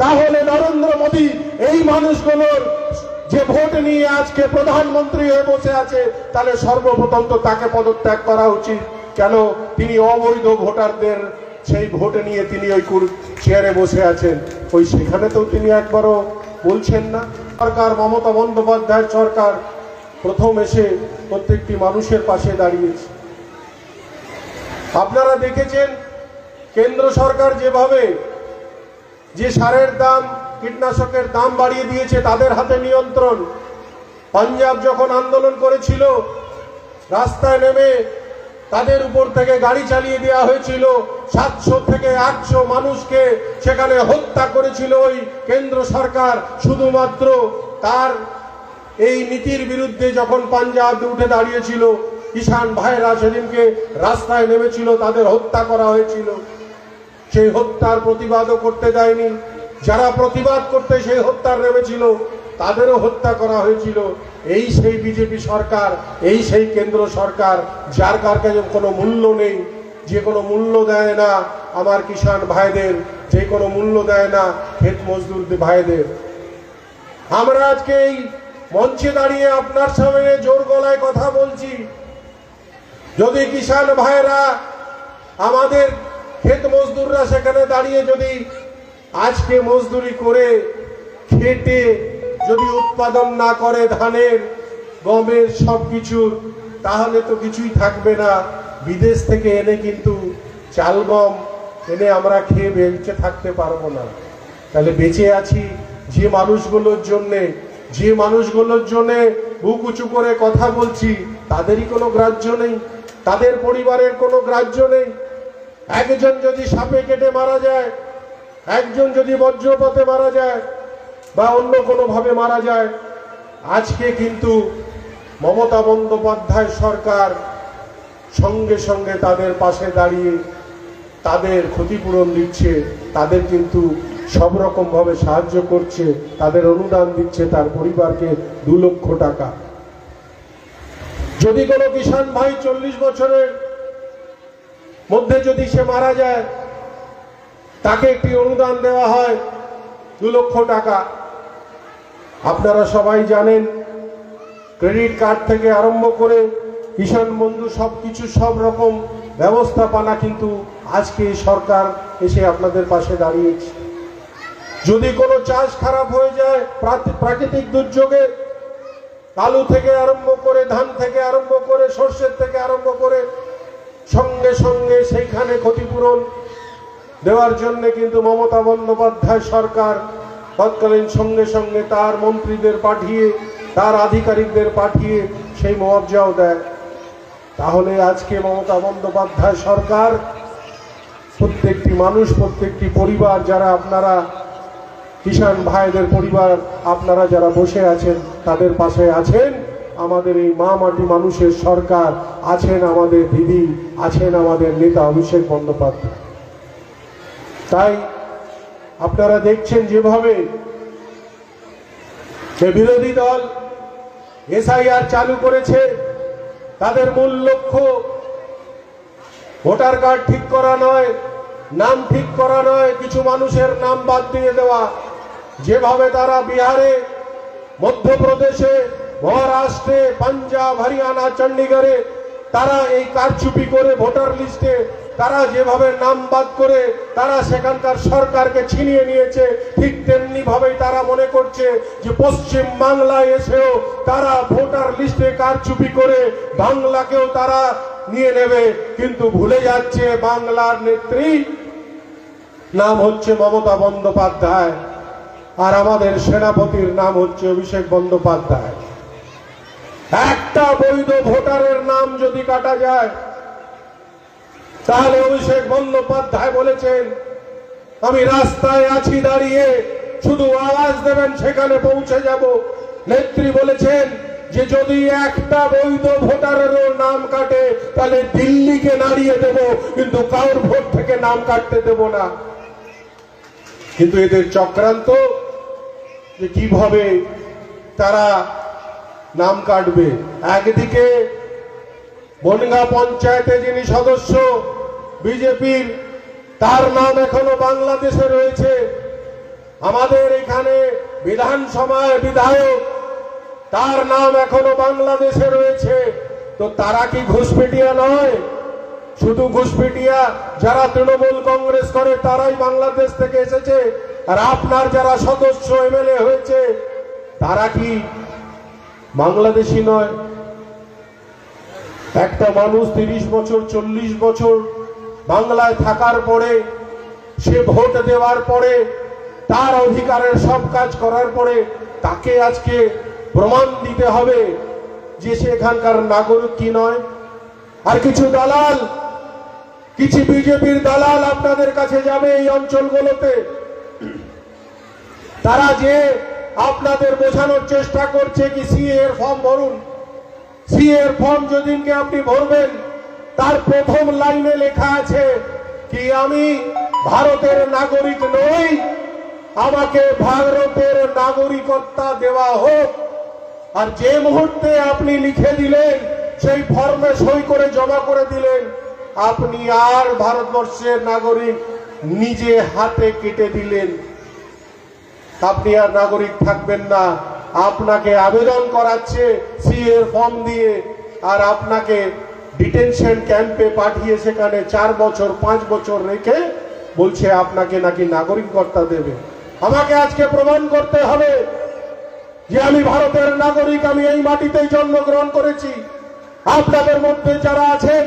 তাহলে নরেন্দ্র মোদী, এই মানুষগুলোর যে ভোট নিয়ে আজকে প্রধানমন্ত্রী হয়ে বসে আছে, তাহলে সর্বপ্রথম তো তাকে পদত্যাগ করা উচিত। কেন? তিনি অবৈধ ভোটারদের সেই ভোট নিয়ে তিনি ওই চেয়ারে বসে আছেন। ওই সেখানে তো তিনি একবারও বলছেন না। সরকার, মমতা বন্দ্যোপাধ্যায়ের সরকার প্রথম এসে প্রত্যেকটি মানুষের পাশে দাঁড়িয়েছে। আপনারা দেখেছেন, কেন্দ্র সরকার যেভাবে যে সারের দাম কীটনাশকের দাম বাড়িয়ে দিয়েছে তাদের হাতে নিয়ন্ত্রণ। পাঞ্জাব যখন আন্দোলন করেছিল, রাস্তায় নেমে তাদের উপর থেকে গাড়ি চালিয়ে দেওয়া হয়েছিল। সাতশো থেকে আটশো মানুষকে সেখানে হত্যা করেছিল ওই কেন্দ্র সরকার। শুধুমাত্র তার এই নীতির বিরুদ্ধে যখন পাঞ্জাব উঠে দাঁড়িয়েছিল, কিষাণ ভাইরা সেদিনকে রাস্তায় নেমেছিল, তাদের হত্যা করা হয়েছিল। সেই হত্যার প্রতিবাদও করতে দেয়নি। যারা প্রতিবাদ করতে সেই হত্যার নেমেছিল, তাদেরও হত্যা করা হয়েছিল। এই সেই বিজেপি সরকার, এই সেই কেন্দ্র সরকার, যার কার কাছে কোনো মূল্য নেই, যে কোনো মূল্য দেয় না আমার কিষাণ ভাইদের, যে কোনো মূল্য দেয় না ক্ষেত মজদুর ভাইদের। আমরা আজকে এই মঞ্চে দাঁড়িয়ে আপনার সামনে জোর গলায় কথা বলছি। যদি কিষাণ ভাইরা আমাদের ক্ষেত মজদুররা সেখানে দাঁড়িয়ে যদি আজকে মজদুরি করে খেটে যদি উৎপাদন না করে ধানের, গমের সব কিছুর, তাহলে তো কিছুই থাকবে না। বিদেশ থেকে এনে কিন্তু চাল, গম এনে আমরা খেয়ে বেঁচে থাকতে পারব না। তাহলে বেঁচে আছি যে মানুষগুলোর জন্যে, যে মানুষগুলোর জন্যে বুক উঁচু করে কথা বলছি, তাদেরই কোনো গ্রাহ্য নেই, তাদের পরিবারের কোনো গ্রাহ্য নেই। একজন যদি সাপে কেটে মারা যায়, একজন যদি বজ্রপথে মারা যায়, বা অন্য কোনোভাবে মারা যায়, আজকে কিন্তু মমতা বন্দ্যোপাধ্যায় সরকার সঙ্গে সঙ্গে তাদের পাশে দাঁড়িয়ে তাদের ক্ষতিপূরণ দিচ্ছে, তাদের কিন্তু সব রকম ভাবে সাহায্য করছে, তাদের অনুদান দিচ্ছে তার পরিবারকে দু লক্ষ টাকা। যদি কোনো কিষাণ ভাই চল্লিশ বছরের মধ্যে যদি সে মারা যায়, তাকে একটি অনুদান দেওয়া হয় দু লক্ষ টাকা। আপনারা সবাই জানেন, ক্রেডিট কার্ড থেকে আরম্ভ করে কিষাণ বন্ধু সব কিছু সব রকম ব্যবস্থাপনা কিন্তু আজকে সরকার এসে আপনাদের পাশে দাঁড়িয়েছে। যদি কোনো চাষ খারাপ হয়ে যায় প্রাকৃ- প্রাকৃতিক দুর্যোগে আলু থেকে আরম্ভ করে, ধান থেকে আরম্ভ করে, সর্ষের থেকে আরম্ভ করে সঙ্গে সঙ্গে সেইখানে ক্ষতিপূরণ দেওয়ার জন্য কিন্তু মমতা বন্দ্যোপাধ্যায় সরকার তৎকালীন সঙ্গে সঙ্গে তার মন্ত্রীদের পাঠিয়ে, তার আধিকারিকদের পাঠিয়ে সেই মুআবজাও দেয়। তাহলে আজকে মমতা বন্দ্যোপাধ্যায় সরকার, প্রত্যেকটি মানুষ, প্রত্যেকটি পরিবার, যারা আপনারা, কিষাণ ভাইদের পরিবার, আপনারা যারা বসে আছেন, তাদের পাশে আছেন। আমাদের এই মা মাটি মানুষের সরকার, আছেন আমাদের দিদি, আছেন আমাদের নেতা অভিষেক বন্দ্যোপাধ্যায়। তাই আপনারা দেখছেন যেভাবে বিরোধী দল এসআইআর চালু করেছে, তাদের মূল লক্ষ্য ভোটার কার্ড ঠিক করা নয়, নাম ঠিক করা নয়, কিছু মানুষের নাম বাদ দিয়ে দেওয়া। যেভাবে তারা বিহারে, মধ্যপ্রদেশে মহারাষ্ট্রে, পাঞ্জাব, হরিয়ানা চণ্ডীগড়ে তারা এই কারচুপি করে ভোটার লিস্টে তারা যেভাবে নাম বাদ করে তারা সেখানকার সরকারকে ছিনিয়ে নিয়েছে, ঠিক তেমনি ভাবেই তারা মনে করছে যে পশ্চিম বাংলায় এসেও তারা ভোটার লিস্টে কারচুপি করে বাংলাকেও তারা নিয়ে নেবে। কিন্তু ভুলে যাচ্ছে বাংলার নেত্রী। নাম হচ্ছে মমতা বন্দ্যোপাধ্যায় আর আমাদের সেনাপতির নাম হচ্ছে অভিষেক বন্দ্যোপাধ্যায়। একটা বৈধ ভোটারের নাম যদি কাটা যায়, তাহলে অভিষেক বন্দ্যোপাধ্যায় বলেছেন, আমি রাস্তায় আছি দাঁড়িয়ে, শুধু আওয়াজ দেবেন, সেখানে পৌঁছে যাব। নেত্রী বলেছেন যে যদি একটা বৈধ ভোটারেরও নাম কাটে, তাহলে দিল্লিকে নাড়িয়ে দেব, কিন্তু কারোর ভোট থেকে নাম কাটতে দেব না। কিন্তু এদের চক্রান্ত যে কীভাবে তারা নাম কাটবে। একদিকে বনগা পঞ্চায়েতে যিনি সদস্য, বিজেপির, তার নাম এখনও বাংলাদেশে রয়েছে। আমাদের এখানে বিধানসভায় বিধায়ক, তার নাম এখনও বাংলাদেশে রয়েছে। তো তারা কি ঘুষপেটিয়া নয়? শুধু ঘুষপেটিয়া, যারা তৃণমূল কংগ্রেস করে, তারাই বাংলাদেশ থেকে এসেছে। আর আপনার যারা সদস্য, এমএলএ হয়েছে, তারা কি বাংলাদেশি নয়। একটা মানুষ তিরিশ বছর, চল্লিশ বছর বাংলায় থাকার পরে, সে ভোট দেওয়ার পরে, তার অধিকারের সব কাজ করার পরে, তাকে আজকে প্রমাণ দিতে হবে যে সে এখানকার নাগরিক কি নয়। আর কিছু দালাল, কিছু বিজেপির দালাল আপনাদের কাছে যাবে এই অঞ্চলগুলোতে। তারা যে আপনাদের বোঝানোর চেষ্টা করছে কি সিএ এর ফর্ম ভরুন। সি এর ফর্ম যেদিনকে আপনি ভরবেন, তার প্রথম লাইনে লেখা আছে কি আমি ভারতের নাগরিক নই, আমাকে ভারতের নাগরিকত্ব দেওয়া হোক। আর যে মুহূর্তে আপনি লিখে দিলেন, সেই ফর্মে সই করে জমা করে দিলেন, আপনি আর ভারতবর্ষের নাগরিক নিজে হাতে কেটে দিলেন। আপনি আর নাগরিক থাকবেন না। আপনাকে আবেদন করাচ্ছে সি এর ফর্ম দিয়ে। আর আপনাকে ডিটেনশন ক্যাম্পে পাঠিয়ে সেখানে চার বছর, পাঁচ বছর রেখে বলছে আপনাকে নাকি নাগরিকত্ব দেবে। আমাকে আজকে প্রমাণ করতে হবে যে আমি ভারতের নাগরিক, আমি এই মাটিতেই জন্মগ্রহণ করেছি। আপনাদের মধ্যে যারা আছেন,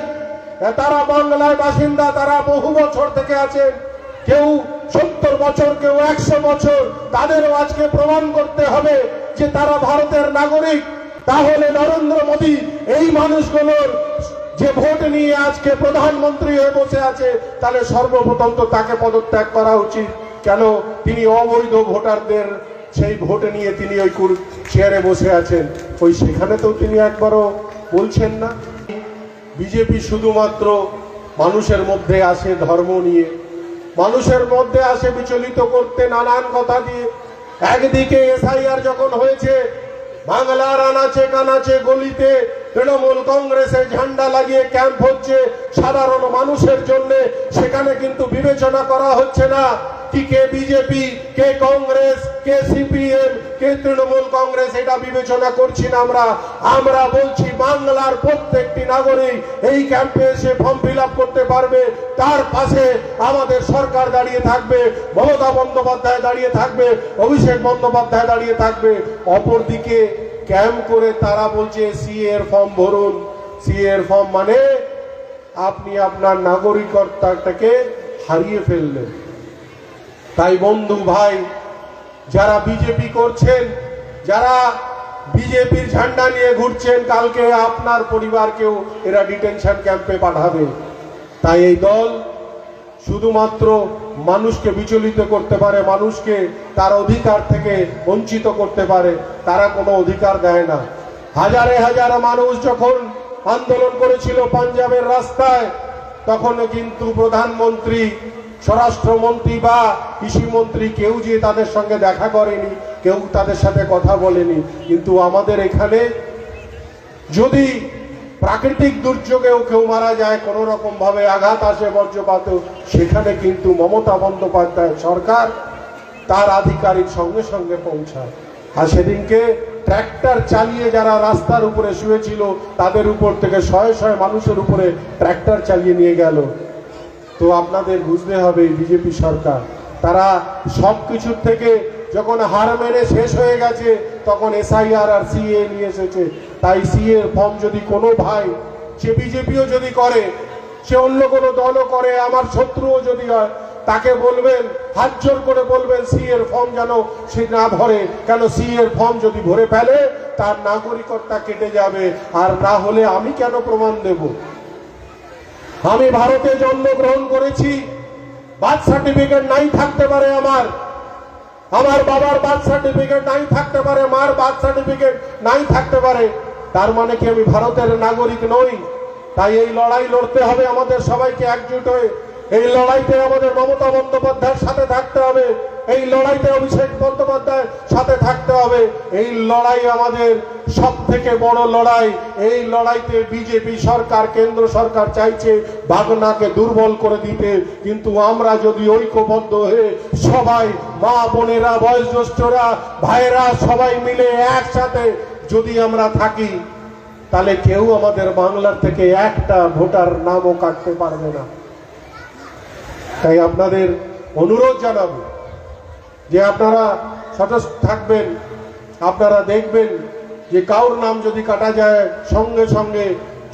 তারা বাংলায় বাসিন্দা, তারা বহু বছর থেকে আছেন। কেউ সত্তর বছর, কেউ একশো বছর তাদেরও আজকে প্রমাণ করতে হবে যে তারা ভারতের নাগরিক। তাহলে নরেন্দ্র মোদী এই মানুষগুলোর যে ভোট নিয়ে আজকে প্রধানমন্ত্রী হয়ে বসে আছে, তাহলে সর্বপ্রথম তো তাকে পদত্যাগ করা উচিত। কেন? তিনি অবৈধ ভোটারদের সেই ভোট নিয়ে তিনি ওই চেয়ারে বসে আছেন। ওই সেখানে তো তিনি একবারও বলছেন না। বিজেপি শুধুমাত্র মানুষের মধ্যে আসে ধর্ম নিয়ে। মানুষের মধ্যে আসে বিচলিত করতে নানান কথা দিয়ে। একদিকে এসআইআর যখন হয়েছে, বাংলার আনাচে কানাচে গলিতে তৃণমূল কংগ্রেসের ঝান্ডা লাগিয়ে ক্যাম্প হচ্ছে সাধারণ মানুষের জন্য। সেখানে কিন্তু বিবেচনা করা হচ্ছে না কি কে বিজেপি, কে কংগ্রেস, কে সিপিএম, কে তৃণমূল কংগ্রেস, এটা বিবেচনা করছি না আমরা। আমরা বলছি বাংলার প্রত্যেকটি নাগরিক এই ক্যাম্পে এসে ফর্ম ফিল করতে পারবে। তার পাশে আমাদের সরকার দাঁড়িয়ে থাকবে, মমতা বন্দ্যোপাধ্যায় দাঁড়িয়ে থাকবে, অভিষেক বন্দ্যোপাধ্যায় দাঁড়িয়ে থাকবে। অপরদিকে ক্যাম্প করে তারা বলছে, সি এর ফর্ম ভরুন। সি এর ফর্ম মানে আপনি আপনার নাগরিকত্বটাকে হারিয়ে ফেললেন। তাই বন্ধু ভাই, যারা বিজেপি করছেন, যারা বিজেপির ঝান্ডা নিয়ে ঘুরছেন, কালকে আপনার পরিবারকেও এরা ডিটেনশন ক্যাম্পে পাঠাবে। তাই এই দল শুধুমাত্র মানুষকে বিচলিত করতে পারে, মানুষকে তার অধিকার থেকে বঞ্চিত করতে পারে, তারা কোনো অধিকার দেয় না। হাজারে হাজার মানুষ যখন আন্দোলন করেছিল পাঞ্জাবের রাস্তায়, তখন কিন্তু প্রধানমন্ত্রী, স্বরাষ্ট্রমন্ত্রী বা কৃষিমন্ত্রী কেউ যে তাদের সঙ্গে দেখা করেনি, কেউ তাদের সাথে কথা বলেনি। কিন্তু আমাদের এখানে যদি প্রাকৃতিক দুর্যোগেও কেউ মারা যায়, কোনো রকম ভাবে আঘাত আসে, বজ্রপাত সেখানে কিন্তু মমতা বন্দ্যোপাধ্যায় সরকার তার আধিকারিক সঙ্গে সঙ্গে পৌঁছায়। আর সেদিনকে ট্র্যাক্টর চালিয়ে যারা রাস্তার উপরে শুয়েছিল, তাদের উপর থেকে শয়ে শয়ে মানুষের উপরে ট্র্যাক্টর চালিয়ে নিয়ে গেল। তো আপনাদের বুঝতে হবে বিজেপি সরকার, তারা সব কিছুর থেকে যখন হার মেনে শেষ হয়ে গেছে, তখন এসআইআর আর সিএ নিয়ে এসেছে। তাই সিএ ফর্ম যদি কোনো ভাই, সে বিজেপিও যদি করে, সে অন্য কোনো দলও করে, আমার শত্রুও যদি হয়, তাকে বলবেন, হাত জোর করে বলবেন সি এর ফর্ম যেন সে না ভরে। কেন সি এর ফর্ম যদি ভরে ফেলে, তার নাগরিকত্ব কেটে যাবে। আর না হলে আমি কেন প্রমাণ দেবো? আমি ভারতে জন্মগ্রহণ করেছি। বার্থ সার্টিফিকেট নাই থাকতে পারে আমার। আমার বাবার বার্থ সার্টিফিকেট নাই থাকতে পারে, মার বার্থ সার্টিফিকেট নাই থাকতে পারে। তার মানে কি আমি ভারতের নাগরিক নই? তাই এই লড়াই লড়তে হবে, আমাদের সবাইকে একজুট হয়ে। এই লড়াইতে আমাদের মমতা বন্দ্যোপাধ্যায়ের সাথে থাকতে হবে, এই লড়াইতে অভিষেক বন্দ্যোপাধ্যায় সাথে থাকতে হবে। এই লড়াই আমাদের সব থেকে বড় লড়াই। এই লড়াইতে বিজেপি সরকার, কেন্দ্র সরকার চাইছে বাগনাকে দুর্বল করে দিতে। কিন্তু আমরা যদি ঐক্যবদ্ধ হয়ে সবাই মা বোনেরা, বয়োজ্যেষ্ঠরা ভাইরা সবাই মিলে একসাথে যদি আমরা থাকি, তাহলে কেউ আমাদের বাংলার থেকে একটা ভোটার নামও কাটতে পারবে না। তাই আপনাদের অনুরোধ জানাব যে আপনারা সচেষ্ট থাকবেন, আপনারা দেখবেন যে কাউর নাম যদি কাটা যায়, সঙ্গে সঙ্গে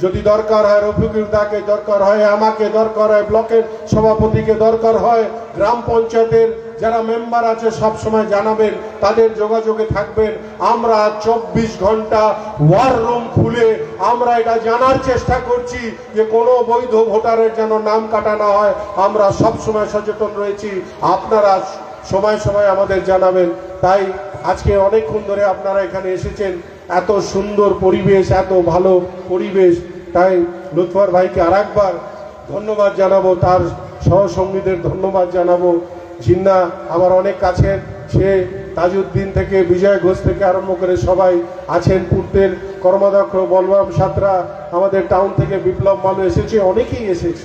যদি দরকার হয় রফিকুল দাকে দরকার হয়, আমাকে দরকার হয়, ব্লকের সভাপতিকে দরকার হয়, গ্রাম পঞ্চায়েতের যারা মেম্বার আছে সব সময় জানাবেন, তাদের যোগাযোগে থাকবেন। আমরা চব্বিশ ঘণ্টা ওয়ার রুম খুলে আমরা এটা জানার চেষ্টা করছি যে কোনো বৈধ ভোটারের যেন নাম কাটা না হয়। আমরা সব সময় সচেতন রয়েছি। আপনারা সময় সময় আমাদের জানাবেন। তাই আজকে অনেকক্ষণ ধরে আপনারা এখানে এসেছেন। এত সুন্দর পরিবেশ, এত ভালো পরিবেশ। তাই লুৎফর ভাইকে আরেকবার ধন্যবাদ জানাব, তার সহসঙ্গীদের ধন্যবাদ জানাব। জিন্না আমার অনেক কাছের সে তাজউদ্দিন থেকে, বিজয় ঘোষ থেকে আরম্ভ করে সবাই আছেন পূর্তের কর্মাধ্যক্ষ, বলরাম সাঁতরা, আমাদের টাউন থেকে বিপ্লব মালু এসেছে, অনেকেই এসেছে।